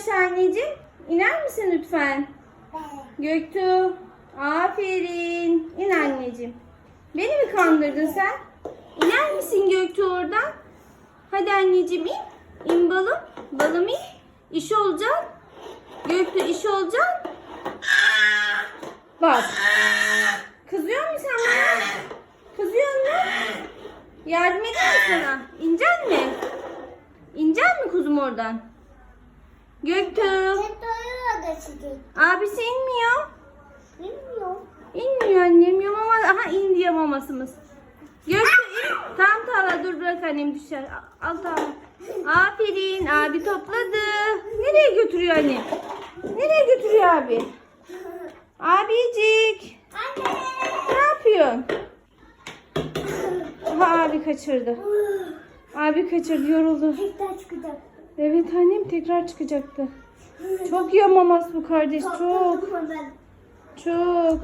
aşağı anneciğim. İner misin lütfen? Göktuğ. Aferin. İn anneciğim. Beni mi kandırdın sen? İner misin Göktuğ oradan? Hadi anneciğim in. İn balım. Balım in. İş olacak. Göktuğ iş olacak. Bak. Kızıyor musun sen bana? Kızıyor musun? Yardım edeyim mi sana? İnecek mi? İnecek mi kuzum oradan? Göktuğ. Abisi inmiyor. Bilmiyorum. İnmiyor annem. Ya mama, aha in diye mamasımız. Göktuğ in. Tamam tamam dur bırak annem düşer. Al tamam. Aferin abi topladı. Nereye götürüyor anne? Nereye götürüyor abi? Abicik. Anne. Ne yapıyorsun? Aha abi kaçırdı. Abi kaçırdı yoruldu. Tekrar çıkacak. Evet annem tekrar çıkacaktı. Çok yamamas bu kardeş çok. Çok.